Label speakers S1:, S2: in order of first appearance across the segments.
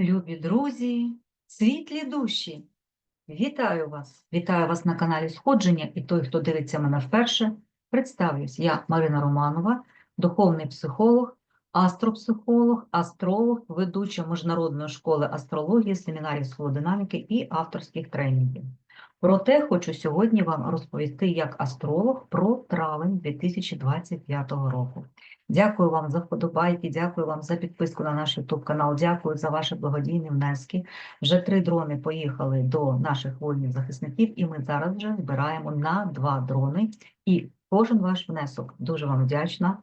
S1: Любі друзі, світлі душі! Вітаю вас! Вітаю вас на каналі Сходження і той, хто дивиться мене вперше. Представлюсь, я Марина Романова, духовний психолог, астропсихолог, астролог, ведуча Міжнародної школи астрології, семінарів схолодинаміки і авторських тренінгів. Проте хочу сьогодні вам розповісти як астролог про травень 2025 року. Дякую вам за вподобайки, дякую вам за підписку на наш YouTube канал, дякую за ваші благодійні внески. Вже три дрони поїхали до наших воїнів-захисників, і ми зараз вже збираємо на два дрони. І кожен ваш внесок, дуже вам вдячна,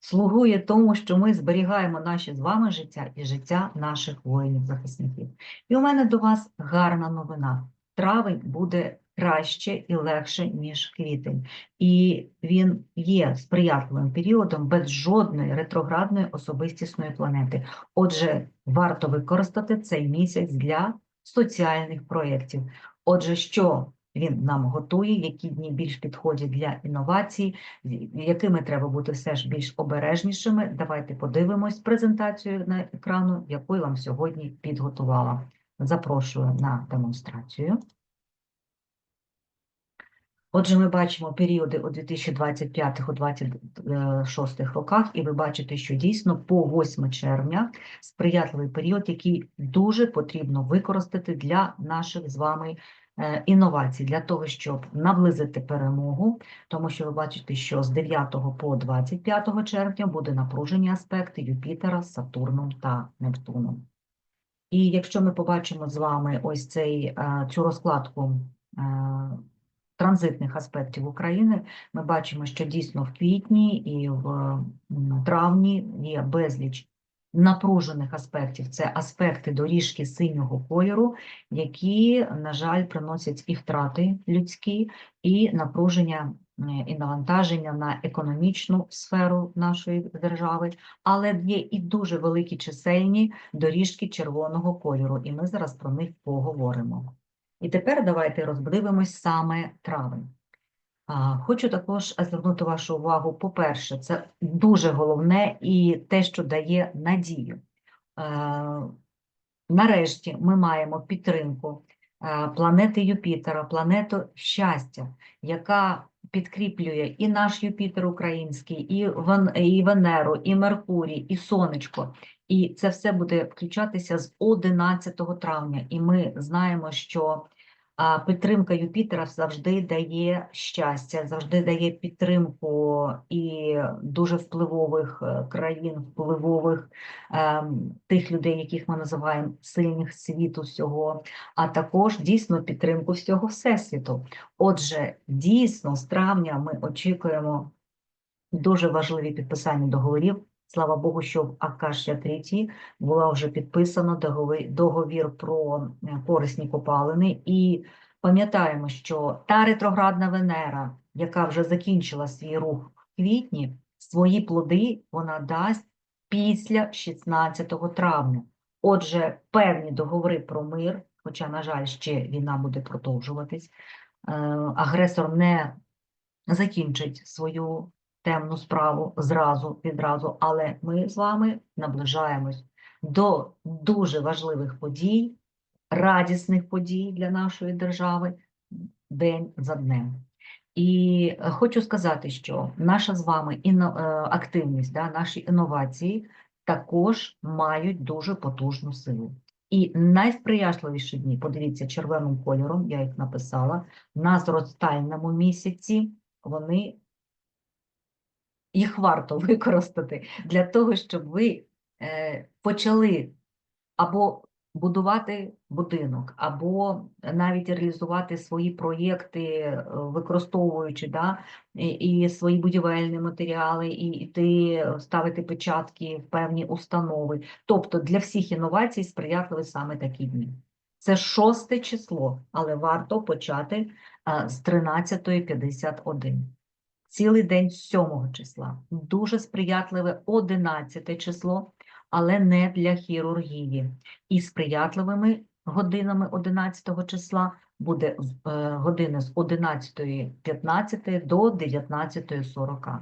S1: слугує тому, що ми зберігаємо наше з вами життя і життя наших воїнів-захисників. І у мене до вас гарна новина. Травень буде краще і легше, ніж квітень і він є сприятливим періодом без жодної ретроградної особистісної планети. Отже, варто використати цей місяць для соціальних проєктів. Отже, що він нам готує, які дні більш підходять для інновацій, якими треба бути все ж більш обережнішими. Давайте подивимось презентацію на екрану, яку я вам сьогодні підготувала. Запрошую на демонстрацію. Отже, ми бачимо періоди у 2025-2026 роках, і ви бачите, що дійсно по 8 червня сприятливий період, який дуже потрібно використати для наших з вами е, інновацій, для того, щоб наблизити перемогу, тому що ви бачите, що з 9 по 25 червня буде напружені аспекти Юпітера, Сатурном та Нептуном. І якщо ми побачимо з вами ось цей, е, цю розкладку е, транзитних аспектів України, ми бачимо, що дійсно в квітні і в травні є безліч напружених аспектів. Це аспекти доріжки синього кольору, які, на жаль, приносять і втрати людські, і напруження е, і навантаження на економічну сферу нашої держави, але є і дуже великі чисельні доріжки червоного кольору, і ми зараз про них поговоримо. І тепер давайте роздивимось саме травень. Хочу також звернути вашу увагу, по-перше, це дуже головне і те, що дає надію. Е, Нарешті ми маємо підтримку е, планети Юпітера, планету щастя, яка підкріплює і наш Юпітер український, і Вен- і Венеру, і Меркурій, і Сонечко. І це все буде включатися з 11 травня. І ми знаємо, що підтримка Юпітера завжди дає щастя, завжди дає підтримку і дуже впливових е, країн, впливових ем, тих людей, яких ми називаємо сильних світу всього, а також дійсно підтримку всього всесвіту. Отже, дійсно, з травня ми очікуємо дуже важливі підписання договорів. Слава Богу, що в Акашя 3 була вже підписано договір, договір про е, корисні копалини. І пам'ятаємо, що та ретроградна Венера, яка вже закінчила свій рух в квітні, свої плоди вона дасть після 16 травня. Отже, певні договори про мир, хоча, на жаль, ще війна буде продовжуватись, е, агресор не закінчить свою темну справу зразу відразу, але ми з вами наближаємось до дуже важливих подій, радісних подій для нашої держави день за днем. І е, хочу сказати, що наша з вами іно- е, активність, да, наші інновації також мають дуже потужну силу. І найсприятливіші дні, подивіться, червоним кольором, я їх написала, на зростальному місяці вони їх варто використати для того, щоб ви е, почали або будувати будинок, або навіть реалізувати свої проєкти, е, використовуючи да, і, свої будівельні матеріали, і йти ставити печатки в певні установи. Тобто для всіх інновацій сприятливі саме такі дні. Це шосте число, але варто почати а, з 13.51 цілий день 7 числа. Дуже сприятливе 11 число, але не для хірургії. І сприятливими годинами 11 числа буде е, години з 11.15 до 19.40.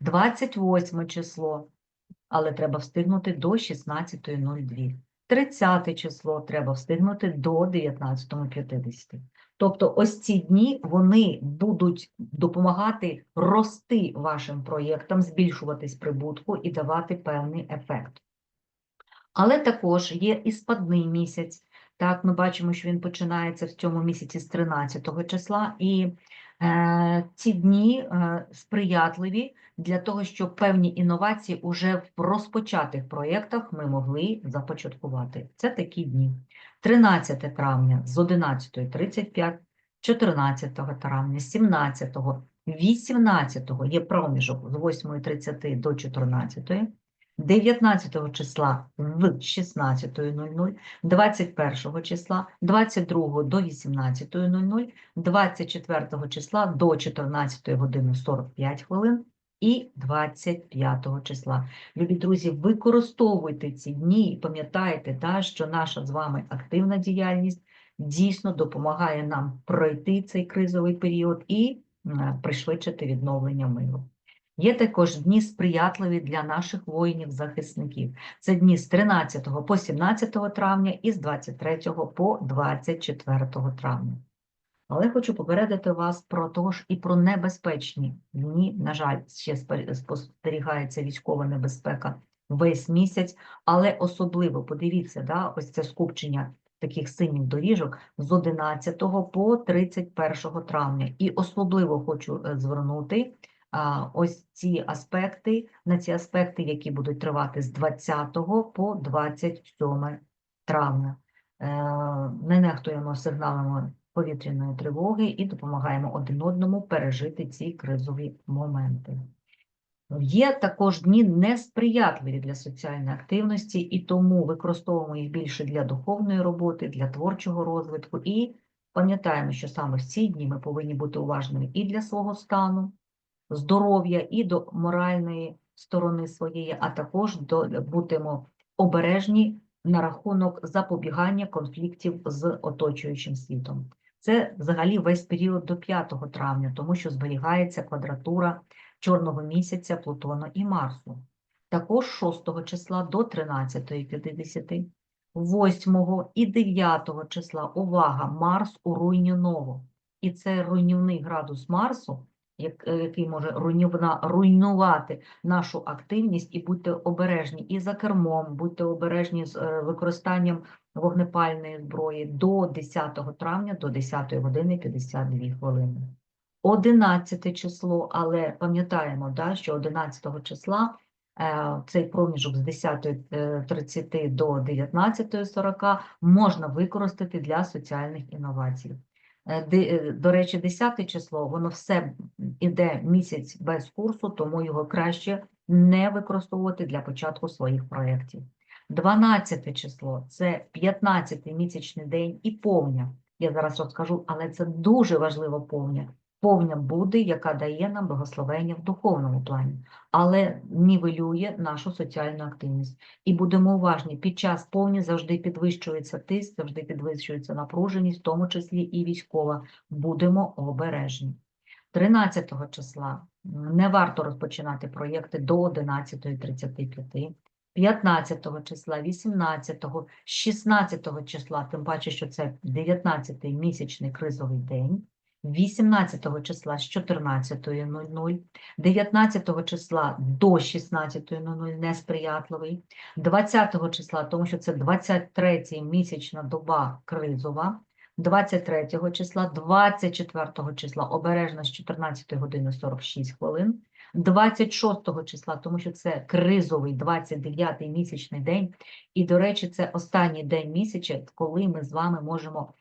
S1: 28 число, але треба встигнути до 16.02. 30 число треба встигнути до 19.50. Тобто ось ці дні вони будуть допомагати рости вашим проєктам, збільшуватись прибутку і давати певний ефект. Але також є і спадний місяць. Так, ми бачимо, що він починається в цьому місяці з 13 числа, і ці дні е, сприятливі для того, щоб певні інновації уже в розпочатих проєктах ми могли започаткувати. Це такі дні. 13 травня з 11.35, 14 травня, 17, 18 є проміжок з 8.30 до 14. 19 числа в 16.00, 21 числа, 22 до 18.00, 24 числа до 14 години 45 хвилин і 25 числа. Любі друзі, використовуйте ці дні і пам'ятайте, да, що наша з вами активна діяльність дійсно допомагає нам пройти цей кризовий період і е, пришвидшити відновлення миру. Є також дні сприятливі для наших воїнів-захисників. Це дні з 13 по 17 травня і з 23 по 24 травня. Але хочу попередити вас про тож і про небезпечні дні. На жаль, ще спостерігається військова небезпека весь місяць, але особливо подивіться, да, ось це скупчення таких синіх доріжок з 11 по 31 травня. І особливо хочу е, звернути ось ці аспекти, на ці аспекти, які будуть тривати з 20 по 27 травня. Не нехтуємо сигналами повітряної тривоги і допомагаємо один одному пережити ці кризові моменти. Є також дні несприятливі для соціальної активності, і тому використовуємо їх більше для духовної роботи, для творчого розвитку. І пам'ятаємо, що саме в ці дні ми повинні бути уважними і для свого стану, здоров'я, і до моральної сторони своєї, а також до, будемо обережні на рахунок запобігання конфліктів з оточуючим світом. Це взагалі весь період до 5 травня, тому що зберігається квадратура чорного місяця Плутона і Марсу. Також 6 числа до 13.50, 8 і 9 числа увага, Марс у руйнівного. І це руйнівний градус Марсу, який може руйнувати нашу активність, і будьте обережні і за кермом, будьте обережні з е, використанням вогнепальної зброї до 10 травня, до 10 години 52 хвилини. 11 число, але пам'ятаємо, да, що 11 числа е, цей проміжок з 10.30 до 19.40 можна використати для соціальних інновацій. Е, е, До речі, 10 число, воно все йде місяць без курсу, тому його краще не використовувати для початку своїх проєктів. 12 число це 15 місячний день і повня. Я зараз розкажу, але це дуже важливо повня. Повня буде, яка дає нам благословення в духовному плані, але нівелює нашу соціальну активність. І будемо уважні, під час повні завжди підвищується тиск, завжди підвищується напруженість, в тому числі і військова. Будемо обережні. 13 числа не варто розпочинати проєкти до 11.35. 15 числа, 18, 16 числа, тим паче, що це 19-й місячний кризовий день, 18 числа з 14.00, 19 числа до 16.00 несприятливий, 20 числа, тому що це 23 місячна доба кризова, 23 числа, 24 числа обережно з 14 години 46 хвилин, 26 числа, тому що це кризовий 29-й місячний день. І, до речі, це останній день місяця, коли ми з вами можемо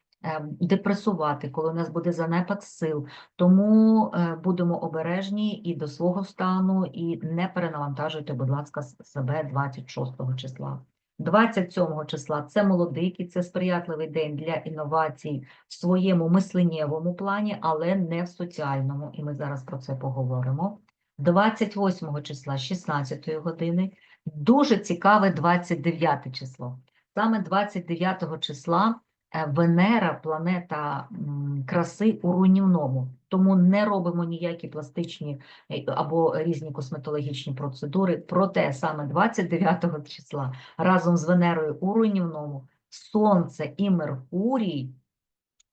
S1: депресувати, коли у нас буде занепад сил. Тому е, будемо обережні і до свого стану, і не перенавантажуйте, будь ласка, себе 26 числа. 27 числа це молодики, це сприятливий день для інновацій в своєму мисленнєвому плані, але не в соціальному. І ми зараз про це поговоримо. 28 числа, 16 години. Дуже цікаве 29 число. Саме 29 числа Е, Венера планета краси у руйнівному, тому не робимо ніякі пластичні е, або різні косметологічні процедури. Проте саме 29 числа разом з Венерою у руйнівному Сонце і Меркурій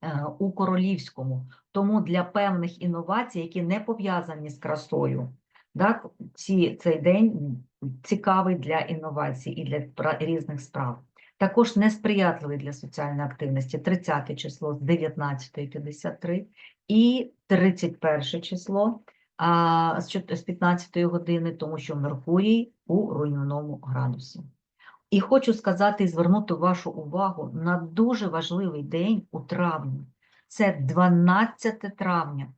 S1: е, у королівському. Тому для певних інновацій, які не пов'язані з красою, так, ці, цей день цікавий для інновацій і для різних справ. Також несприятливий для соціальної активності 30 число з 19.53 і 31 число а, з чот- з 15 години, тому що Меркурій у руйнівному градусі. І хочу сказати і звернути вашу увагу на дуже важливий день у травні. Це 12 травня.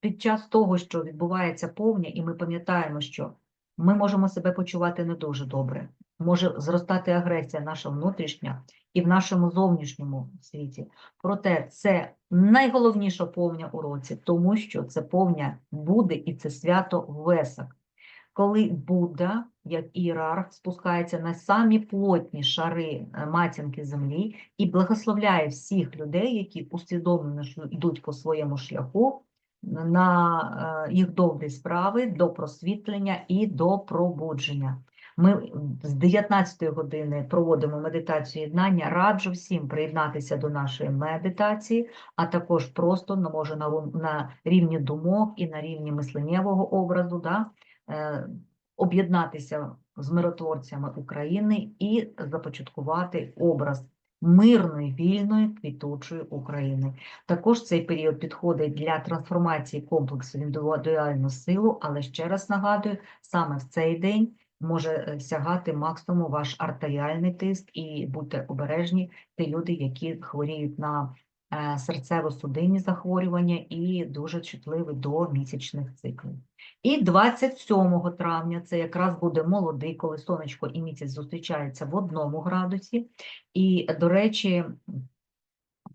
S1: Під час того, що відбувається повня, і ми пам'ятаємо, що ми можемо себе почувати не дуже добре. Може зростати агресія наша внутрішня і в нашому зовнішньому світі. Проте це найголовніша повня у році, тому що це повня буде і це свято Весак. Коли Будда, як ієрарх, спускається на самі плотні шари е, матінки землі і благословляє всіх людей, які усвідомлено йдуть по своєму шляху на е, їх добрі справи до просвітлення і до пробудження. Ми з 19 години проводимо медитацію єднання. Раджу всім приєднатися до нашої медитації, а також просто ну, може на, рівні думок і на рівні мисленнєвого образу, да, е, об'єднатися з миротворцями України і започаткувати образ мирної, вільної, квітучої України. Також цей період підходить для трансформації комплексу в індивідуальну силу, але ще раз нагадую, саме в цей день може е, сягати максимум ваш артеріальний тиск, і будьте обережні, ті люди, які хворіють на е, серцево-судинні захворювання і дуже чутливі до місячних циклів. І 27 травня це якраз буде молодий, коли сонечко і місяць зустрічаються в одному градусі. І, до речі,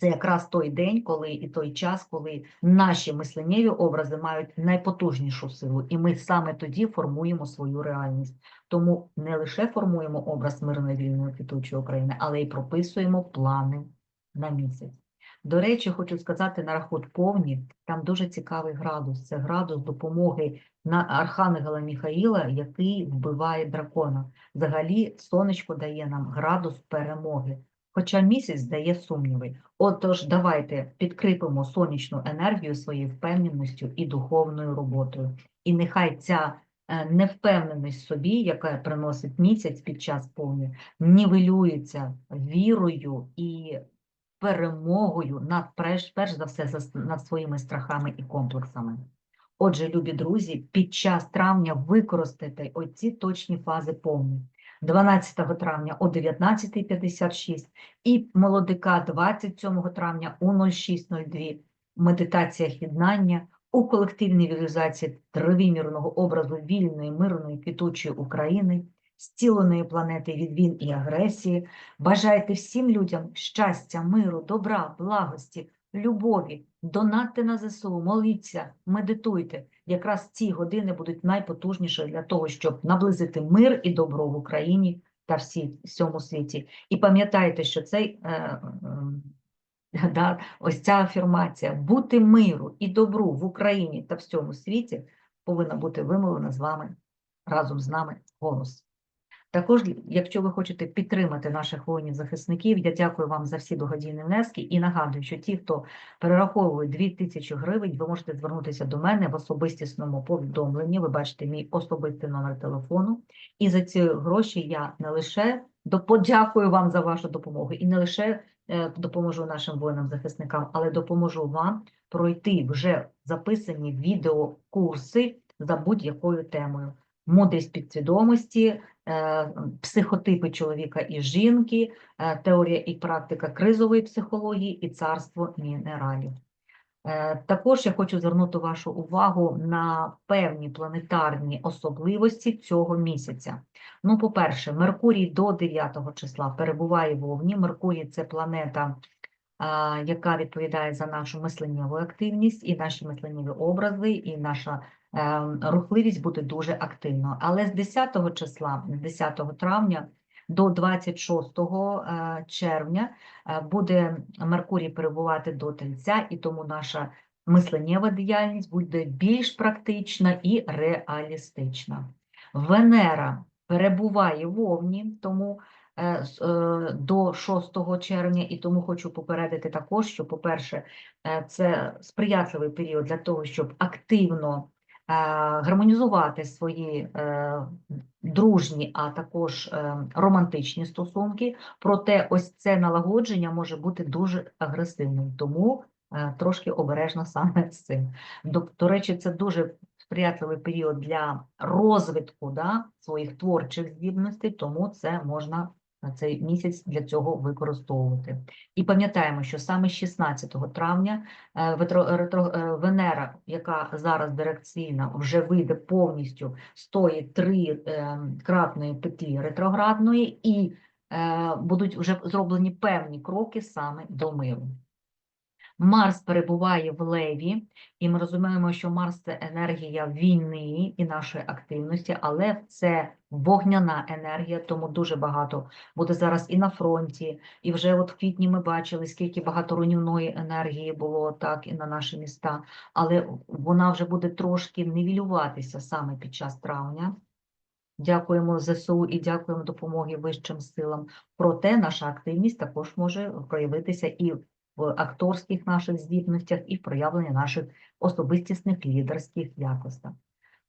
S1: це якраз той день, коли і той час, коли наші мисленнєві образи мають найпотужнішу силу, і ми саме тоді формуємо свою реальність. Тому не лише формуємо образ мирної вільної квітучої України, але й прописуємо плани на місяць. До речі, хочу сказати на рахунок повні, там дуже цікавий градус. Це градус допомоги на Архангела Міхаїла, який вбиває дракона. Взагалі, сонечко дає нам градус перемоги. Хоча місяць дає сумніви. Отож, давайте підкріпимо сонячну енергію своєю впевненістю і духовною роботою. І нехай ця е, невпевненість собі, яка приносить місяць під час повні, нівелюється вірою і перемогою над перш за все над своїми страхами і комплексами. Отже, любі друзі, під час травня використайте оці точні фази повні. 12 травня о 19.56 і молодика 27 травня о 06.02 в медитаціях єднання у колективній візуалізації тривимірного образу вільної, мирної, квітучої України, зціленої планети від війн і агресії. Бажайте всім людям щастя, миру, добра, благості, любові, донатьте на ЗСУ, моліться, медитуйте. Якраз ці години будуть найпотужніші для того, щоб наблизити мир і добро в Україні та всі, всьому світі. І пам'ятайте, що цей, е, е, да, ось ця афірмація бути миру і добру в Україні та всьому світі повинна бути вимовлена з вами разом з нами голос. Також, якщо ви хочете підтримати наших воїнів-захисників, я дякую вам за всі благодійні внески і нагадую, що ті, хто перераховує 2000 гривень, ви можете звернутися до мене в особистісному повідомленні. Ви бачите мій особистий номер телефону. І за ці гроші я не лише подякую вам за вашу допомогу і не лише е, допоможу нашим воїнам-захисникам, але допоможу вам пройти вже записані відеокурси за будь-якою темою. Мудрість підсвідомості, е, психотипи чоловіка і жінки, е, теорія і практика кризової психології і царство мінералів. Е, Також я хочу звернути вашу увагу на певні планетарні особливості цього місяця. Ну, по-перше, Меркурій до 9 числа перебуває в Овні. Меркурій це планета, яка відповідає за нашу мисленнєву активність і наші мисленнєві образи, і наша рухливість буде дуже активною. Але з 10 числа, 10 травня, до 26 е, червня е, буде Меркурій перебувати до Тельця, і тому наша мисленнєва діяльність буде більш практична і реалістична. Венера перебуває в Овні, тому е, до 6 червня, і тому хочу попередити також, що, по-перше, це сприятливий період для того, щоб активно гармонізувати свої е, дружні, а також е, романтичні стосунки. Проте ось це налагодження може бути дуже агресивним, тому е, трошки обережно саме з цим. До речі, це дуже сприятливий період для розвитку да, своїх творчих здібностей, тому це можна на цей місяць для цього використовувати. І пам'ятаємо, що саме 16 травня е, е, Венера, яка зараз дирекційна, вже вийде повністю з тої трикратної петлі ретроградної, і е, будуть вже зроблені певні кроки саме до миру. Марс перебуває в Леві, і ми розуміємо, що Марс це енергія війни і нашої активності, але це вогняна енергія, тому дуже багато буде зараз і на фронті, і вже от в квітні ми бачили, скільки багато руйнівної енергії було так і на наші міста, але вона вже буде трошки нівелюватися саме під час травня. Дякуємо ЗСУ і дякуємо допомоги вищим силам. Проте наша активність також може проявитися і акторських наших здібностях, і в проявленні наших особистісних лідерських якостей.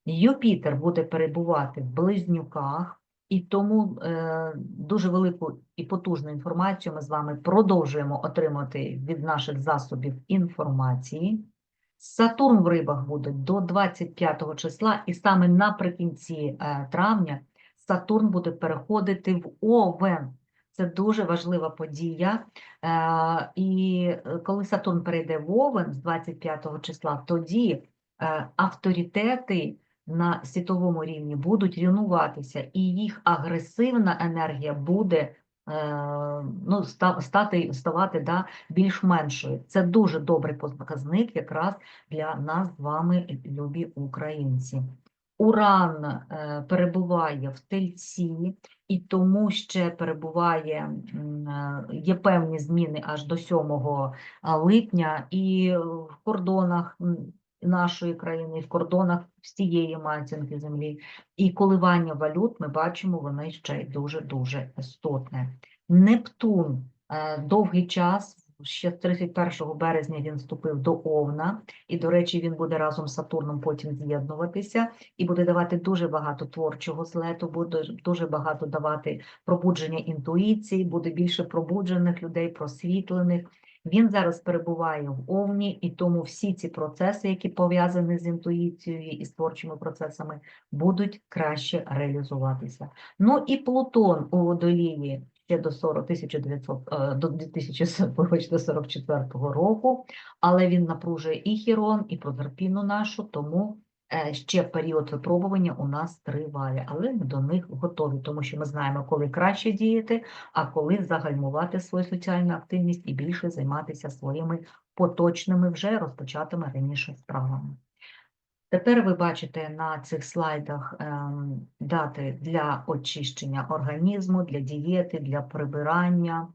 S1: Юпітер буде перебувати в близнюках, і тому е, дуже велику і потужну інформацію ми з вами продовжуємо отримати від наших засобів інформації. Сатурн в рибах буде до 25 числа, і саме наприкінці е, травня Сатурн буде переходити в Овен. Це дуже важлива подія. Е, І е, коли Сатурн перейде в Овен з 25 числа, тоді е, авторитети на світовому рівні будуть рівнуватися, і їх агресивна енергія буде ну, стати, ставати да, більш меншою. Це дуже добрий показник якраз для нас з вами, любі українці. Уран е, перебуває в тельці, і тому ще перебуває, е, є певні зміни аж до 7 липня, і в кордонах нашої країни, і в кордонах всієї матінки землі. І коливання валют ми бачимо, вони ще й дуже-дуже істотне. Нептун е, довгий час, ще з 31 березня він вступив до Овна, і, до речі, він буде разом з Сатурном потім з'єднуватися і буде давати дуже багато творчого злету, буде дуже багато давати пробудження інтуїції, буде більше пробуджених людей, просвітлених. Він зараз перебуває в Овні, і тому всі ці процеси, які пов'язані з інтуїцією і з творчими процесами, будуть краще реалізуватися. Ну і Плутон у Водолії ще до 40 1900, е, до 2044 року, але він напружує і Хірон, і Прозерпіну нашу, тому е, ще період випробування у нас триває, але ми до них готові, тому що ми знаємо, коли краще діяти, а коли загальмувати свою соціальну активність і більше займатися своїми поточними вже розпочатими раніше справами. Тепер ви бачите на цих слайдах ем, дати для очищення організму, для дієти, для прибирання.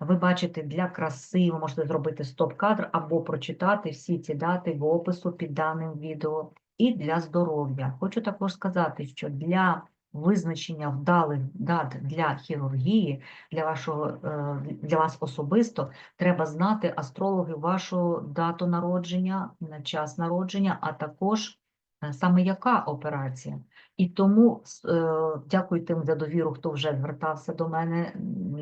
S1: Ви бачите для краси, ви можете зробити стоп-кадр або прочитати всі ці дати в опису під даним відео. І для здоров'я. Хочу також сказати, що для визначення вдалих дат для хірургії, для, вашого, е, для вас особисто, треба знати астрологи вашу дату народження, на час народження, а також е, саме яка операція. І тому е, дякую тим за довіру, хто вже звертався до мене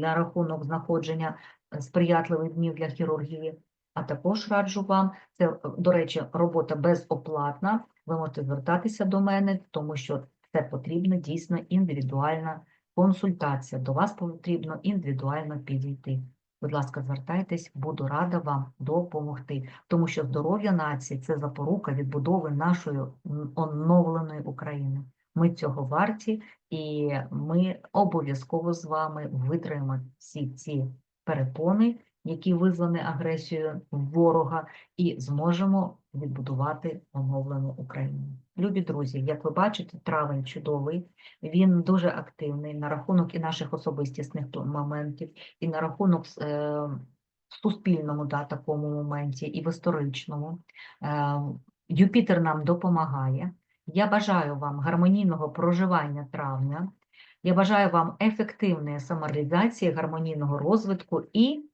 S1: на рахунок знаходження сприятливих днів для хірургії. А також раджу вам, це, до речі, робота безоплатна. Ви можете звертатися до мене, тому що це потрібна дійсно індивідуальна консультація. До вас потрібно індивідуально підійти. Будь ласка, звертайтесь, буду рада вам допомогти, тому що здоров'я нації це запорука відбудови нашої оновленої України. Ми цього варті, і ми обов'язково з вами витримаємо всі ці перепони, які визвані агресією ворога, і зможемо відбудувати оновлену Україну. Любі друзі, як ви бачите, травень чудовий, він дуже активний на рахунок і наших особистісних моментів, і на рахунок е, в суспільному да, такому моменті, і в історичному. Е, Юпітер нам допомагає. Я бажаю вам гармонійного проживання травня. Я бажаю вам ефективної самореалізації, гармонійного розвитку і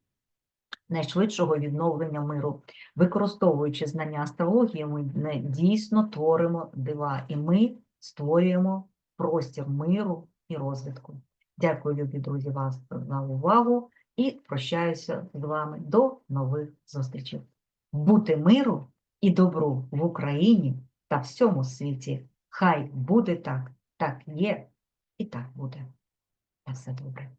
S1: найшвидшого відновлення миру. Використовуючи знання астрології, ми дійсно творимо дива, і ми створюємо простір миру і розвитку. Дякую, любі друзі, вас за увагу і прощаюся з вами до нових зустрічей. Бути миру і добру в Україні та всьому світі. Хай буде так, так є і так буде. На все добре.